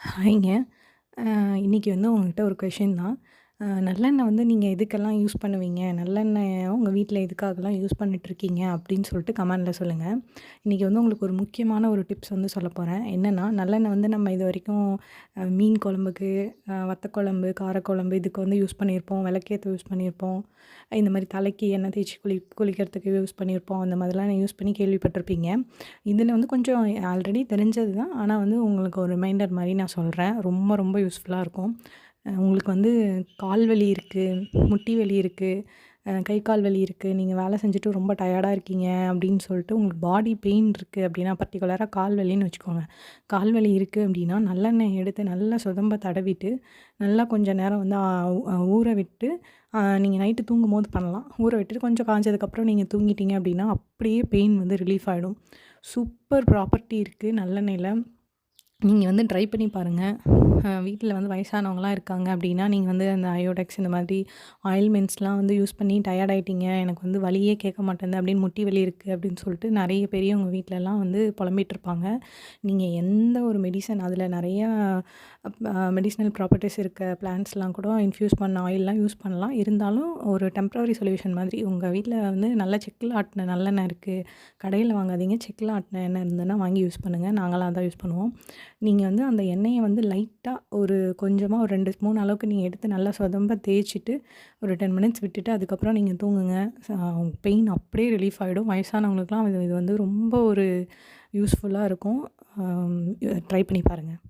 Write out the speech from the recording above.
ஹாய்ங்க. இன்றைக்கி வந்து உங்கள்கிட்ட ஒரு கொஷின் தான். நல்லெண்ணெய் வந்து நீங்கள் எதுக்கெல்லாம் யூஸ் பண்ணுவீங்க? நல்லெண்ணெய் உங்கள் வீட்டில் எதுக்காகலாம் யூஸ் பண்ணிட்டுருக்கீங்க? அப்படின்னு சொல்லிட்டு கமெண்டில் சொல்லுங்கள் இன்றைக்கி வந்து உங்களுக்கு ஒரு முக்கியமான ஒரு டிப்ஸ் வந்து சொல்லப் போகிறேன் என்னென்னா நல்லெண்ணெய் வந்து நம்ம இது வரைக்கும் மீன் குழம்புக்கு, வத்தக்குழம்பு வத்த குழம்பு, காரக்குழம்பு இதுக்கு வந்து யூஸ் பண்ணியிருப்போம். விளக்கேற்ற யூஸ் பண்ணியிருப்போம். இந்த மாதிரி தலைக்கு எண்ணெய் தேய்ச்சி குளி குளிக்கிறதுக்கு யூஸ் பண்ணியிருப்போம். அந்த மாதிரிலாம் யூஸ் பண்ணி கேள்விப்பட்டிருப்பீங்க. இதில் வந்து கொஞ்சம் ஆல்ரெடி தெரிஞ்சது தான். ஆனால் வந்து உங்களுக்கு ஒரு ரிமைண்டர் மாதிரி நான் சொல்கிறேன் ரொம்ப ரொம்ப யூஸ்ஃபுல்லாக இருக்கும். உங்களுக்கு வந்து கால் வலி இருக்குது முட்டி வலி இருக்குது கை கால் வலி இருக்குது நீங்கள் வேலை செஞ்சுட்டு ரொம்ப டயர்டாக இருக்கீங்க அப்படின்னு சொல்லிட்டு உங்களுக்கு பாடி பெயின் இருக்குது அப்படின்னா, பர்டிகுலராக கால் வலின்னு வச்சுக்கோங்க. கால் வலி இருக்குது அப்படின்னா, நல்லெண்ணெய் எடுத்து நல்லா சுதம்ப தடவிட்டு, நல்லா கொஞ்ச நேரம் வந்து ஊற விட்டு, நீங்கள் நைட்டு நைட்டு தூங்கும்போது பண்ணலாம். ஊற விட்டுட்டு கொஞ்சம் காய்ஞ்சதுக்கப்புறம் நீங்கள் தூங்கிட்டீங்க அப்படின்னா, அப்படியே பெயின் வந்து ரிலீஃப் ஆகிடும் சூப்பர் ப்ராப்பர்ட்டி இருக்குது நல்லெண்ணெயில் நீங்கள் வந்து ட்ரை பண்ணி பாருங்கள் வீட்டில் வந்து வயசானவங்களாம் இருக்காங்க அப்படின்னா, நீங்கள் வந்து அந்த அயோடெக்ஸ் இந்த மாதிரி ஆயில்மெண்ட்ஸ்லாம் வந்து யூஸ் பண்ணி டயர்ட் ஆகிட்டீங்க எனக்கு வந்து வலியே கேட்க மாட்டேங்குது அப்படின்னு முட்டி வலி இருக்குது அப்படின்னு சொல்லிட்டு நிறைய பெரியவங்க வீட்டிலலாம் வந்து புலம்பிட்டு இருப்பாங்க. எந்த ஒரு மெடிசன் அதில் நிறையா மெடிசனல் ப்ராப்பர்ட்டிஸ் இருக்க பிளான்ஸ்லாம் கூட இன்ஃப்யூஸ் பண்ண ஆயிலெலாம் யூஸ் பண்ணலாம். இருந்தாலும் ஒரு டெம்ப்ரவரி சொல்யூஷன் மாதிரி உங்கள் வீட்டில் வந்து நல்ல செக்கில் ஆட்டின நல்லெண்ணெய் இருக்குது கடையில் வாங்காதீங்க. செக்கில் ஆட்டின எண்ணெய் இருந்ததுன்னா வாங்கி யூஸ் பண்ணுங்கள் நாங்களாம் தான் யூஸ் பண்ணுவோம். நீங்கள் வந்து அந்த எண்ணெயை வந்து லைட்டாக ஒரு கொஞ்சமாக ஒரு ரெண்டு ஸ்பூன் அளவுக்கு நீங்கள் எடுத்து நல்லா சொதம்ப தேய்ச்சிட்டு ஒரு 10 மினிட்ஸ் விட்டுட்டு அதுக்கப்புறம் நீங்கள் தூங்குங்க. பெயின் அப்படியே ரிலீஃப் ஆகிடும் வயசானவங்களுக்குலாம் இது இது வந்து ரொம்ப ஒரு யூஸ்ஃபுல்லாக இருக்கும். ட்ரை பண்ணி பாருங்கள்